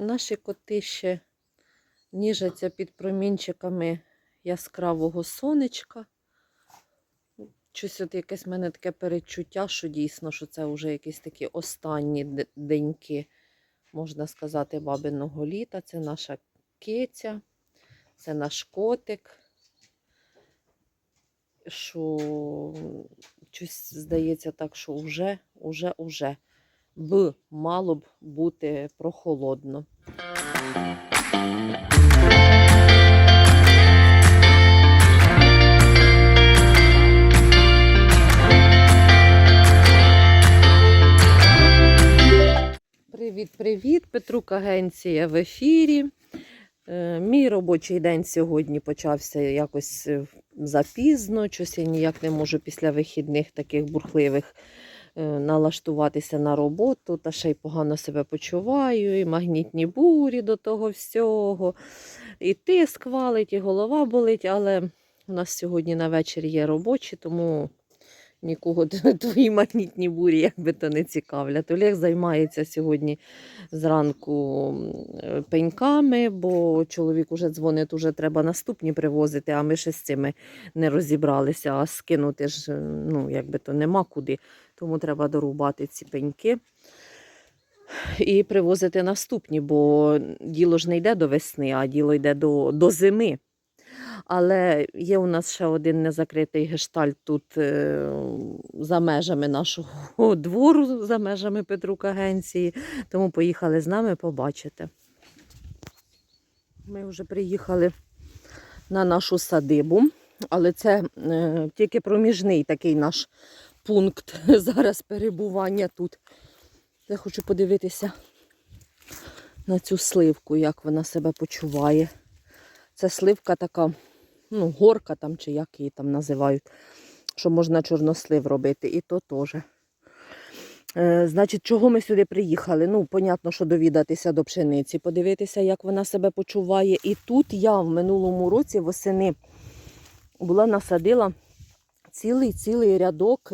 Наші коти ще ніжаться під промінчиками яскравого сонечка. Щось от якесь в мене таке перечуття, що дійсно, що це вже якісь такі останні деньки, можна сказати, бабиного літа. Це наша киця, це наш котик. Що щось здається так, що вже, уже, уже б мало б бути прохолодно. Привіт, привіт! Петрук Агенція в ефірі. Е, Мій робочий день сьогодні почався якось е, запізно. Щось я ніяк не можу після вихідних таких бурхливих налаштуватися на роботу, та ще й погано себе почуваю, і магнітні бурі до того всього. І тиск валить, і голова болить, але у нас сьогодні на вечір є робочі, тому нікого твої магнітні бурі якби то не цікавлять. Олег займається сьогодні зранку пеньками, бо чоловік уже дзвонить, уже треба наступні привозити, а ми ще з цими не розібралися, а скинути ж е, ну, якби то нема куди. Тому треба дорубати ці пеньки і привозити наступні, бо діло ж не йде до весни, а діло йде до, до зими. Але є у нас ще один незакритий гештальт тут е, за межами нашого двору, за межами Петрук агенції. Тому поїхали з нами побачити. Ми вже приїхали на нашу садибу, але це е, тільки проміжний такий наш пункт зараз перебування тут. Я хочу подивитися на цю сливку, як вона себе почуває. Це сливка така, ну, горка там, чи як її там називають, що можна чорнослив робити, і то теж. Е, значить, чого ми сюди приїхали? Ну, понятно, що довідатися до пшениці, подивитися, як вона себе почуває. І тут я в минулому році восени була насадила цілий цілий рядок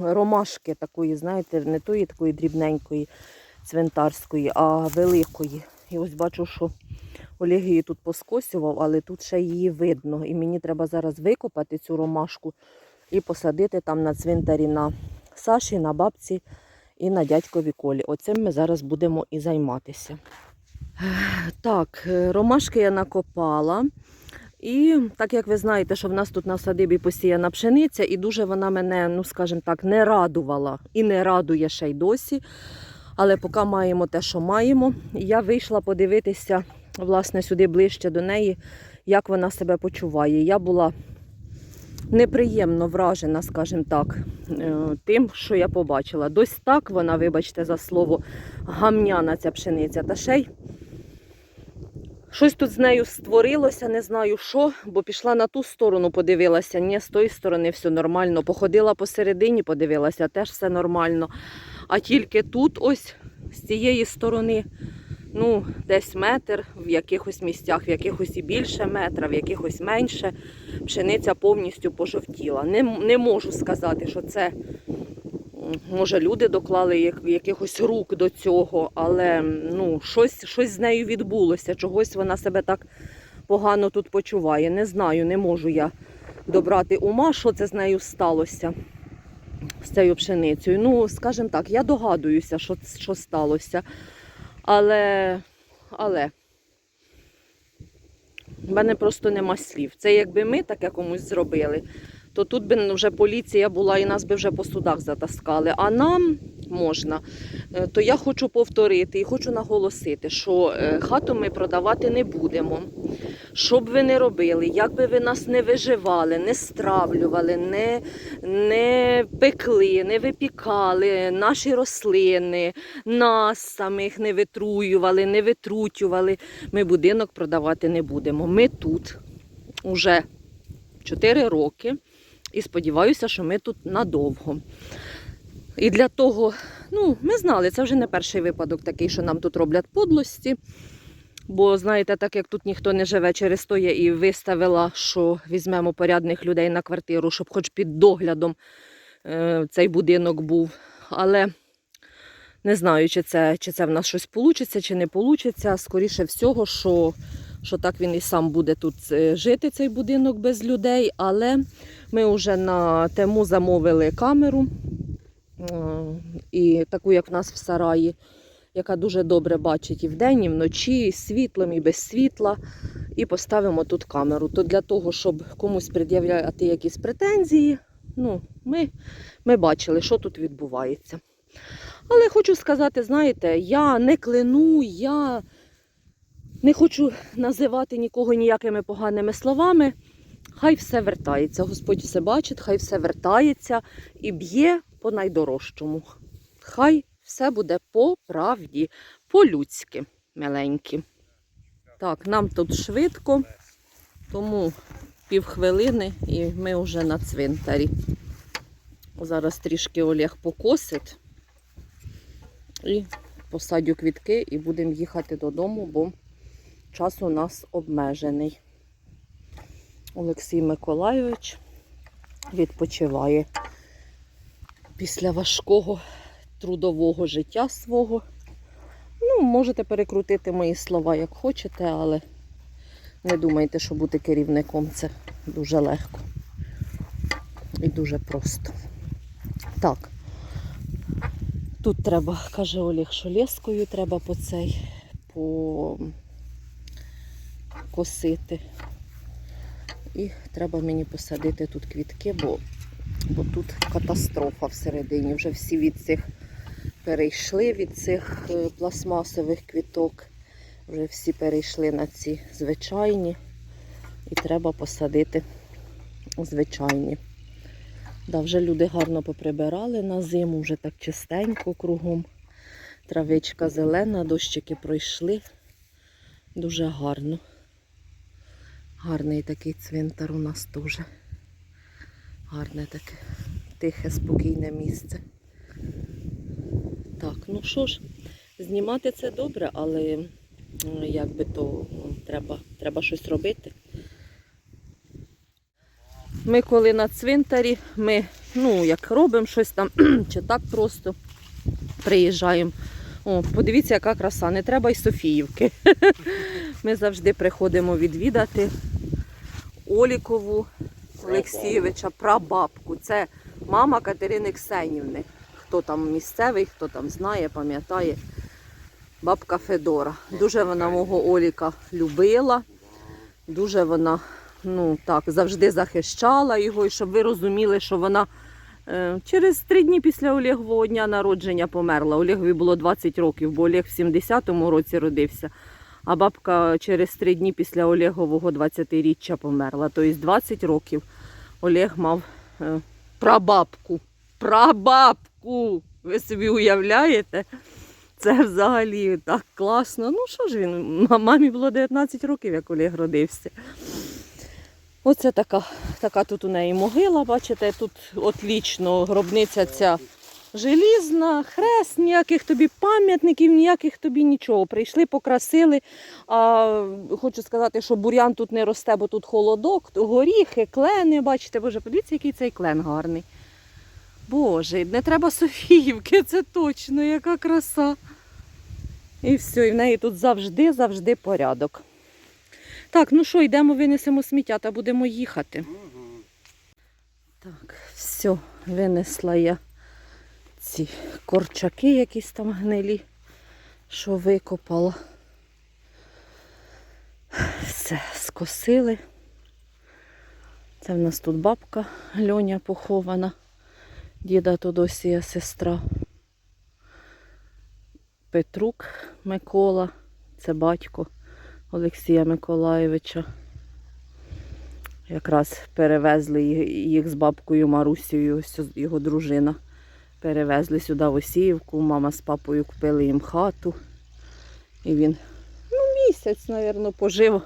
ромашки такої, знаєте, не тої такої дрібненької цвинтарської, а великої. І ось бачу, що Олег її тут поскосював, але тут ще її видно. І мені треба зараз викопати цю ромашку і посадити там на цвинтарі на Саші, на бабці і на дядькові колі. Оцим ми зараз будемо і займатися. Так, е, ромашки я накопала. І так як ви знаєте, що в нас тут на садибі посіяна пшениця, і дуже вона мене, ну скажімо так, не радувала і не радує ще й досі. Але поки маємо те, що маємо, я вийшла подивитися власне сюди ближче до неї, як вона себе почуває. Я була неприємно вражена, скажімо так, е, тим, що я побачила. Дось так вона, вибачте за слово, гамняна ця пшениця. Та ще й щось тут з нею створилося, не знаю що, бо пішла на ту сторону, подивилася. Ні, з тої сторони все нормально. Походила посередині, подивилася, теж все нормально. А тільки тут, ось з цієї сторони, ну, десь метр, в якихось місцях, в якихось і більше метра, в якихось менше, пшениця повністю пожовтіла. Не, не можу сказати, що це, може, люди доклали якихось рук до цього, але ну, щось, щось з нею відбулося. Чогось вона себе так погано тут почуває. Не знаю, не можу я добрати ума, що це з нею сталося з цією пшеницею. Ну, скажімо так, я догадуюся, що, що сталося. Але, але в мене просто нема слів. Це якби ми таке комусь зробили, то тут би вже поліція була і нас би вже по судах затаскали. А нам можна. Е, То я хочу повторити і хочу наголосити, що е, хату ми продавати не будемо. Що б ви не робили, як би ви нас не виживали, не стравлювали, не, не пекли, не випікали наші рослини, нас самих не витруювали, не витрутювали. Ми будинок продавати не будемо. Ми тут уже 4 роки і сподіваюся, що ми тут надовго. І для того, ну, ми знали, це вже не перший випадок такий, що нам тут роблять подлості. Бо, знаєте, так як тут ніхто не живе, через то я і виставила, що візьмемо порядних людей на квартиру, щоб хоч під доглядом е, цей будинок був. Але Не знаю, чи це, чи це в нас щось вийде, чи не вийде. Скоріше всього, що, що так він і сам буде тут е, жити, цей будинок без людей. Але ми вже на тему замовили камеру. е, І таку, як в нас в сараї, яка дуже добре бачить і вдень, і вночі, і світлом, і без світла. І поставимо тут камеру. То для того, щоб комусь пред'являти якісь претензії, ну, ми, ми бачили, що тут відбувається. Але хочу сказати, знаєте, я не кляну, я не хочу називати нікого ніякими поганими словами. Хай все вертається. Господь все бачить, хай все вертається і б'є по найдорожчому. Хай все буде по правді, по-людськи, миленькі. Так, нам тут швидко, тому півхвилини і ми вже на цвинтарі. Зараз трішки Олег покосить і посадю квітки і будемо їхати додому, бо час у нас обмежений. Олексій Миколайович відпочиває після важкого трудового життя свого. Ну, можете перекрутити мої слова як хочете, але не думайте, що бути керівником це дуже легко і дуже просто. Так. Тут треба, каже Олег, що лескою треба по цей по косити. І треба мені посадити тут квітки, бо, бо тут катастрофа всередині. Вже всі від цих перейшли від цих е, пластмасових квіток. Вже всі перейшли на ці звичайні. І треба посадити звичайні. Да, вже люди гарно поприбирали на зиму, вже так чистенько кругом. Травичка зелена, дощики пройшли. Дуже гарно. Гарний такий цвинтар у нас теж. Гарне таке тихе, спокійне місце. Так, ну що ж, знімати це добре, але м, як би то треба, треба щось робити. Ми коли на цвинтарі, ми ну, як робимо щось там, чи так просто приїжджаємо. О, подивіться, яка краса, не треба й Софіївки. Ми завжди приходимо відвідати Олікову Олексійовича, прабабку. Це мама Катерини Ксенівни. Хто там місцевий, хто там знає, пам'ятає. Бабка Федора. Дуже вона мого Оліка любила. Дуже вона ну, так, завжди захищала його, і щоб ви розуміли, що вона е, через три дні після Олегового дня народження померла. Олегові було 20 років, бо Олег в 70-му році родився. А бабка через три дні після Олегового 20-річчя померла. Тобто 20 років Олег мав е, прабабку. Прабабку! Ви собі уявляєте? Це взагалі так класно. Ну що ж він? Мамі було 19 років, як Олег родився. Оце така, така тут у неї могила, бачите, тут отлічно гробниця ця желізна, хрест, ніяких тобі пам'ятників, ніяких тобі нічого. Прийшли, покрасили. А, хочу сказати, що бур'ян тут не росте, бо тут холодок, горіхи, клени, бачите, боже, подивіться, який цей клен гарний. Боже, не треба Софіївки, це точно, яка краса. І все, і в неї тут завжди, завжди порядок. Так, ну що, йдемо, винесемо сміття та будемо їхати. Так, все, винесла я ці корчаки якісь там гнилі, що викопала. Все, скосили. Це в нас тут бабка Льоня похована, діда Тодосія сестра. Петрук Микола, це батько Олексія Миколаєвича. Якраз перевезли їх з бабкою Марусею, ось його дружина. Перевезли сюди в Осіївку, мама з папою купили їм хату. І він ну, місяць, мабуть, пожив.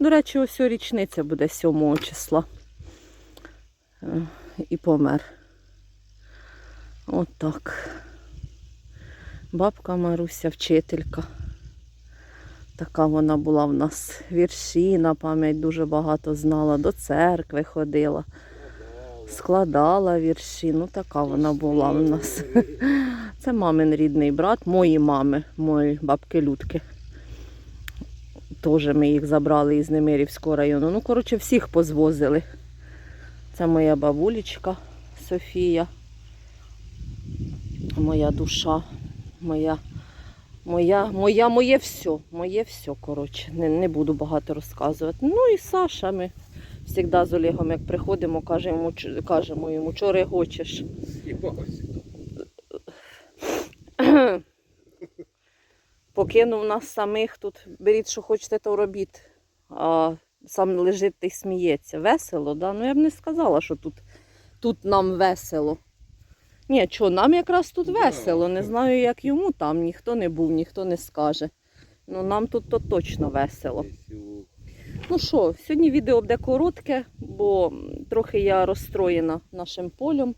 До речі, ось річниця буде 7 числа. Е, І помер. От так. Бабка Маруся, вчителька. Така вона була в нас вірші на пам'ять дуже багато знала, до церкви ходила, складала вірші. Ну така вона була в нас. Це мамин рідний брат, мої мами, мої бабки Людки. Теж ми їх забрали із Немирівського району. Ну, коротше, всіх позвозили. Це моя бабулечка Софія. Моя душа, моя, моя, моя, моє все, моє все, коротше. Не, не буду багато розказувати. Ну і Саша, ми завжди з Олегом, як приходимо, кажемо, кажемо йому, що регочеш. І. Покинув нас самих тут. Беріть, що хочете, то робіть. А сам лежить та й сміється. Весело, да? Ну я б не сказала, що тут, тут нам весело. Ні, що, нам якраз тут весело. Не знаю, як йому там. Ніхто не був, ніхто не скаже. Ну нам тут то точно весело. Ну що, сьогодні відео буде коротке, бо трохи я розстроєна нашим полем.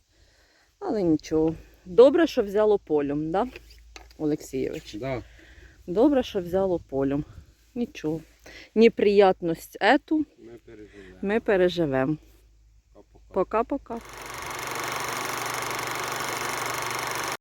Але нічого. Добре, що взяло полем, да, Олексійович? Да. Добре, що взяло полем. Нічого. Неприятність ету Ми переживемо. Пока-пока.